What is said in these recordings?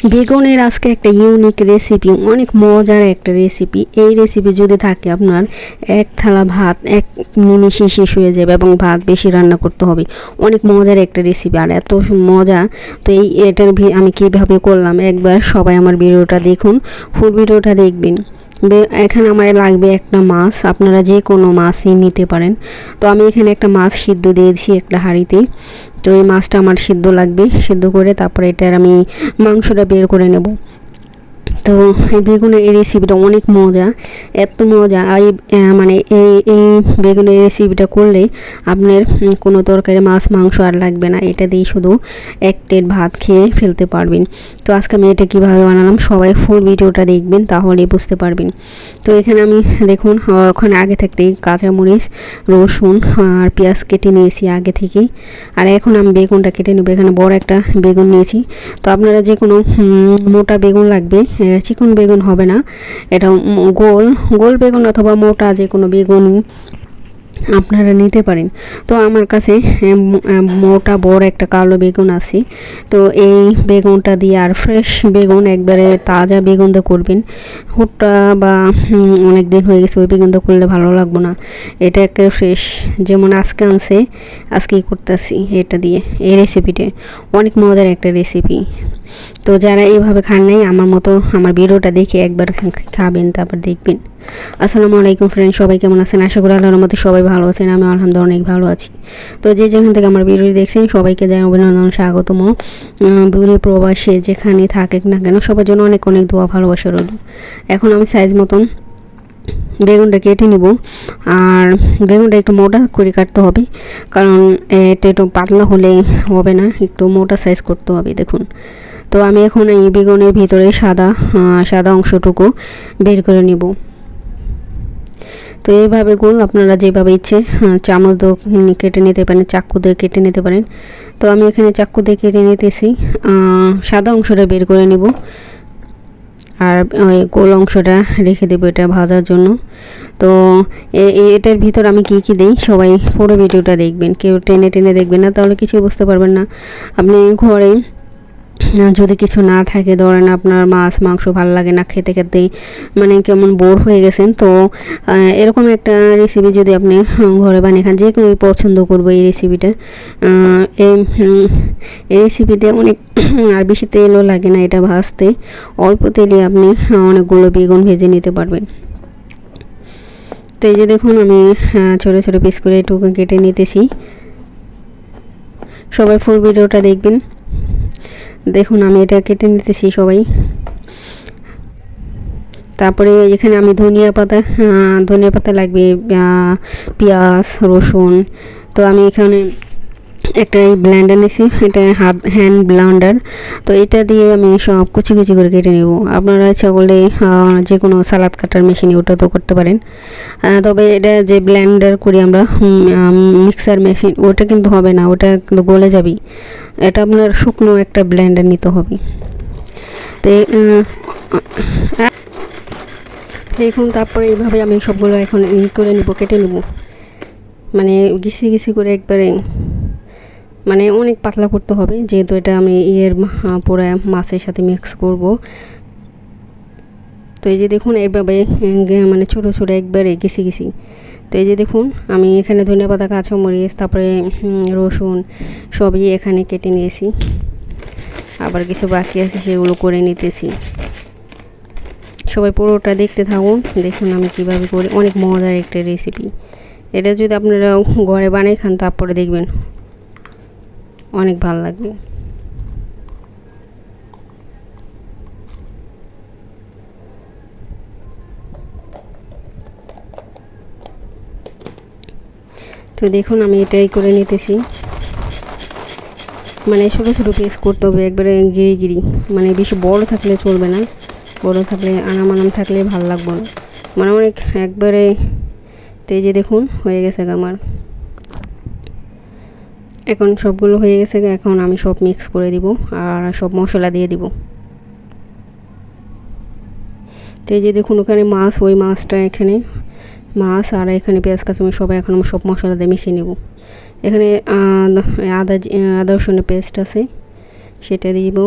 বেগুনের আজকে একটা ইউনিক রেসিপি অনেক মজার একটা রেসিপি এই রেসিপি যদি থাকে আপনার, এক থালা ভাত, এক নিমিষে শেষ হয়ে যাবে এবং ভাত বেশি রান্না করতে হবে। অনেক মজার একটা রেসিপি আর এত মজা। তো এই এটার আমি কীভাবে করলাম, একবার সবাই আমার ভিডিওটা দেখুন ফুল ভিডিওটা দেখবেন। এখানে আমার লাগবে একটা মাছ। আপনারা যে কোনো মাছই নিতে পারেন। তো আমি এখানে একটা মাছ সিদ্ধ দিয়েছি একটা হাঁড়িতে। তো এই মাছটা আমার সিদ্ধ লাগবে, সিদ্ধ করে তারপরে এটার আমি মাংসটা বের করে নেব। তো এই বেগুনের এই রেসিপিটা অনেক মজা, এত মজা। এই মানে এই এই বেগুনের রেসিপিটা করলে আপনার কোনো তরকারি মাছ, মাংস আর লাগবে না। এটা দিয়ে শুধু এক প্লেট ভাত খেয়ে ফেলতে পারবেন। তো আজকে আমি এটা কীভাবে বানালাম, সবাই ফুল ভিডিওটা দেখবেন, তাহলেই বুঝতে পারবেন। তো এখানে আমি দেখুন ওখানে আগে থাকতেই কাঁচামরিচ, রসুন আর পেঁয়াজ কেটে নিয়েছি আগে থেকেই। আর এখন আমি বেগুনটা কেটে নেব। এখানে বড় একটা বেগুন নিয়েছি। তো আপনারা যে কোনো মোটা বেগুন লাগবে চিকন বেগুন হবে না। এটা গোল গোল বেগুন অথবা মোটা যে কোনো বেগুন আপনারা নিতে পারেন। তো আমার কাছে মোটা বড় একটা কালো বেগুন আছে। তো এই বেগুনটা দিয়ে আর ফ্রেশ বেগুন, একবারে তাজা বেগুন দিয়ে করবেন। হুটটা বা অনেক দিন হয়ে গেছে, ওই বেগুন দিয়ে করলে ভালো লাগবো না। এটা একটা ফ্রেশ, যেমন আজকে আনছে, আজকেই করতেছি এটা দিয়ে, এই রেসিপিটা অনেক মজার একটা রেসিপি তো যারা এইভাবে খান নাই, আমার মতো আমার ভিডিওটা দেখে একবার খাবেন, তারপর দেখবেন। আসসালামু আলাইকুম ফ্রেন্ড সবাই কেমন আছেন? আশা করি আল্লাহর মতো সবাই ভালো আছেন, আমি আলহামদুলিল্লাহ অনেক ভালো আছি। তো যে যেখান থেকে আমার ভিডিও দেখছেন, সবাইকে জানাই অভিনন্দন, স্বাগতম। দূরে প্রবাসে যেখানে থাকুক না কেন, সবার জন্য অনেক অনেক দোয়া, ভালোবাসা রইল। এখন আমি সাইজ মতন বেগুনটা কেটে নিব। আর বেগুনটা একটু মোটা করে কাটতে হবে, কারণ এটা একটু পাতলা হলে হবে না, একটু মোটা সাইজ করতে হবে, দেখুন। তো আমি এখন এই বেগুনের ভিতরে সাদা সাদা অংশটুকু বের করে নিব। তো এইভাবে গোল আপনারা যেভাবে ইচ্ছে চামচ দিয়ে কেটে নিতে পারেন, চাকু দিয়ে কেটে নিতে পারেন। তো আমি এখানে চাকু দিয়ে কেটে নিতেছি সাদা অংশটা বের করে নিব। আর ওই গোল অংশটা রেখে দেবো এটা ভাজার জন্য। তো এটার ভিতর আমি কি কি দিই সবাই পুরো ভিডিওটা দেখবেন। কেউ টেনে টেনে দেখবেন না, তাহলে কিছু বুঝতে পারবেন না। আপনি ঘরে যদি কিছু না থাকে, ধরেন আপনার মাছ, মাংস ভালো লাগে না, খেতে খেতে মানে কেমন বোর হয়ে গেছেন, তো এরকম একটা রেসিপি যদি আপনি ঘরে বানিয়ে খান, যে কেউ পছন্দ করব এই রেসিপিটা এই রেসিপিতে অনেক আর বেশি তেলও লাগে না এটা ভাজতে, অল্প তেলে আপনি অনেকগুলো বেগুন ভেজে নিতে পারবেন। তো এই যে দেখুন, আমি ছোটো ছোটো পিস করে একটু কেটে নিতেছি। সবাই ফুল ভিডিওটা দেখবেন। দেখুন, আমি এটা কেটে নিতেছি সবাই। তারপরে এখানে আমি ধনিয়া পাতা ধনিয়া পাতা লাগবে পেঁয়াজ, রসুন। তো আমি এখানে একটা এই ব্লেন্ডার নিয়েছি এটা হাত হ্যান্ড ব্লেন্ডার তো এটা দিয়ে আমি সব কুচি কুচি করে কেটে নেব। আপনারা ইচ্ছা করলে যে কোনো সালাদ কাটার মেশিনে ওটা তো করতে পারেন। তবে এটা যে ব্লেন্ডার করি আমরা মিক্সার মেশিন ওটা কিন্তু হবে না, ওটা কিন্তু গলে যাবে এটা আপনার শুকনো একটা ব্লেন্ডার নিতে হবে। তো দেখুন, তারপরে এইভাবে আমি সবগুলো এখন করে নেব, কেটে নেব। মানে ঘিসি ঘিসি করে একবারে মানে অনেক পাতলা করতে হবে, যেহেতু এটা আমি ইয়ের পুরো মাছের সাথে মিক্স করব। তো এই যে দেখুন গে- মানে ছোটো ছোটো একবারে ঘিসি গেছি। তো এই যে দেখুন, আমি এখানে ধনিয়া পাতা কাঁচামরিচ তারপরে রসুন সবই এখানে কেটে নিয়েছি। আবার কিছু বাকি আছে সেগুলো করে নিতেছি। সবাই পুরোটা দেখতে থাকুন, দেখুন আমি কীভাবে করি। অনেক মজার একটা রেসিপি এটা যদি আপনারা ঘরে বানাই খান, তারপরে দেখবেন অনেক ভালো লাগবে। তো দেখুন, আমি এটাই করে নিতেছি। মানে ছোটো ছোটো পিস করতে হবে, একবারে গিরি গিরি মানে বেশি বড় থাকলে চলবে না। বড় থাকলে আনাম আনাম থাকলে ভালো লাগবে না। মানে অনেক একবারে তেজে দেখুন, হয়ে গেছে আমার। এখন সবগুলো হয়ে গেছে, এখন আমি সব মিক্স করে দিব আর সব মশলা দিয়ে দিব। তো এই যে দেখুন, ওখানে মাছ, ওই মাছটা এখানে, মাছ আর এখানে পেঁয়াজ কাঁচামরি সবাই এখন আমি সব মশলা দিয়ে মিশিয়ে নেব। এখানে আদা আদা, রসুনের পেস্ট আছে, সেটা দিয়ে দিব।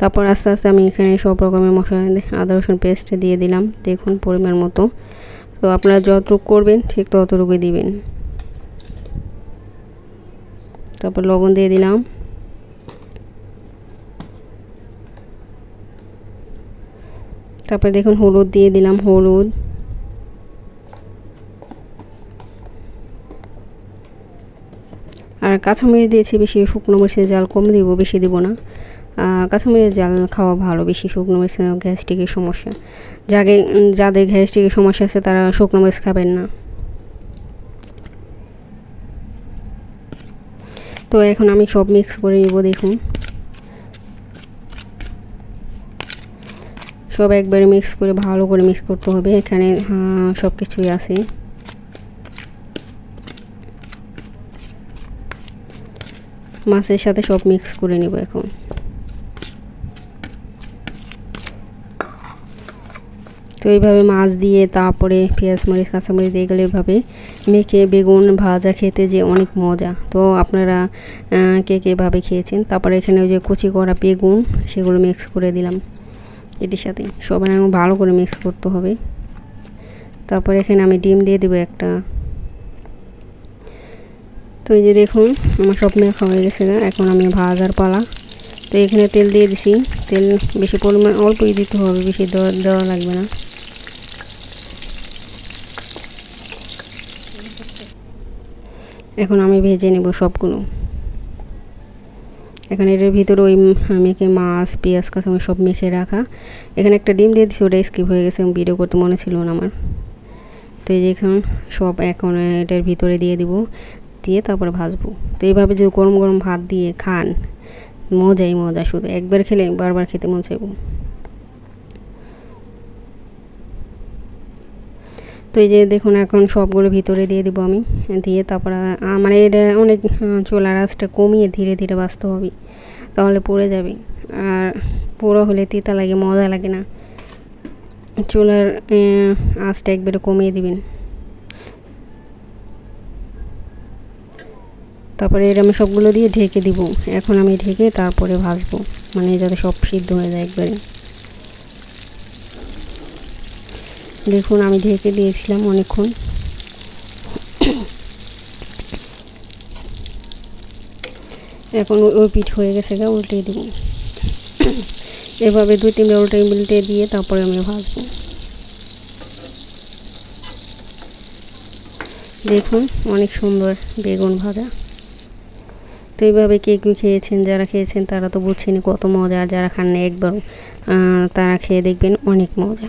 তারপর আস্তে আস্তে আমি এখানে সব রকমের মশলা, আদা, রসুন পেস্ট দিয়ে দিলাম, দেখুন পরিমাণ মতো। তো আপনারা যতটুকু করবেন, ঠিক ততটুকুই দিবেন। তারপর লবণ দিয়ে দিলাম। তারপরে দেখুন হলুদ দিয়ে দিলাম, হলুদ। আর কাঁচামরিচ দিয়েছি বেশি, শুকনো মরিচের জাল কম দিব, বেশি দিব না। কাঁচামরিচের জাল খাওয়া ভালো, বেশি শুকনো মরিচ গ্যাস্ট্রিকের সমস্যা। যাকে যাদের গ্যাস্ট্রিকের সমস্যা আছে তারা শুকনো মরিচ খাবেন না। তো এখন আমি সব মিক্স করে নিব, দেখুন। সব একবারে মিক্স করে, ভালো করে মিক্স করতে হবে। এখানে সব কিছুই আছে। মাছের সাথে সব মিক্স করে নিব এখন। তো এইভাবে মাছ দিয়ে তারপরে পেঁয়াজ মরিচ কাঁচামরিচ দিয়ে গেলে এভাবে মেখে বেগুন, ভাজা খেতে যে অনেক মজা। তো আপনারা কে কে এভাবে খেয়েছেন? তারপরে এখানে ওই যে কুচি করা বেগুন, সেগুলো মিক্স করে দিলাম এটির সাথে। সবাই ভালো করে মিক্স করতে হবে। তারপরে এখানে আমি ডিম দিয়ে দেবো একটা। তো এই যে দেখুন, আমার সব মেখা হয়ে গেছে এখন আমি ভাজার পালা। তো এখানে তেল দিয়ে দিছি। তেল বেশি পরিমাণ, অল্পই দিতে হবে, বেশি দেওয়া লাগবে না। এখন আমি ভেজে নেব সবগুলো। এখানে এটার ভিতরে ওই মেখে মাছ, পেঁয়াজ, কাঁচামরিচ সব মেখে রাখা। এখানে একটা ডিম দিয়ে দিচ্ছি ওটা স্কিপ হয়ে গেছে ভিডিও করতে মনে ছিল না আমার। তো এই যে এখন সব এখন এটার ভিতরে দিয়ে দিব, দিয়ে তারপরে ভাজবো। তো এইভাবে যদি গরম গরম ভাত দিয়ে খান, মজাই মজা শুধু। একবার খেলে বারবার খেতে মন চাইব। তো এই যে দেখুন, এখন সবগুলো ভিতরে দিয়ে দিব আমি, দিয়ে তারপরে মানে এটা অনেক চোলার আঁচটা কমিয়ে ধীরে ধীরে বাঁচতে হবে, তাহলে পড়ে যাবে। আর পুরো হলে তিতা লাগে, মজা লাগে না। চুলার আঁচটা একবারে কমিয়ে দিবেন। তারপরে এর আমি সবগুলো দিয়ে ঢেকে দিব। এখন আমি ঢেকে তারপরে ভাজবো মানে যাতে সব সিদ্ধ হয়ে যায় একবারে। দেখুন আমি ঢেকে দিয়েছিলাম অনেকক্ষণ। এখন ওই পিঠ হয়ে গেছে গা, উল্টে দিব। এভাবে দুই তিনটা উল্টে উল্টে দিয়ে তারপরে আমি ভাজবো। দেখুন, অনেক সুন্দর বেগুন ভাজা। তো এইভাবে কে কেউ খেয়েছেন, যারা খেয়েছেন তারা তো বুঝছেন কত মজা, আর যারা খান না একবার তারা খেয়ে দেখবেন অনেক মজা।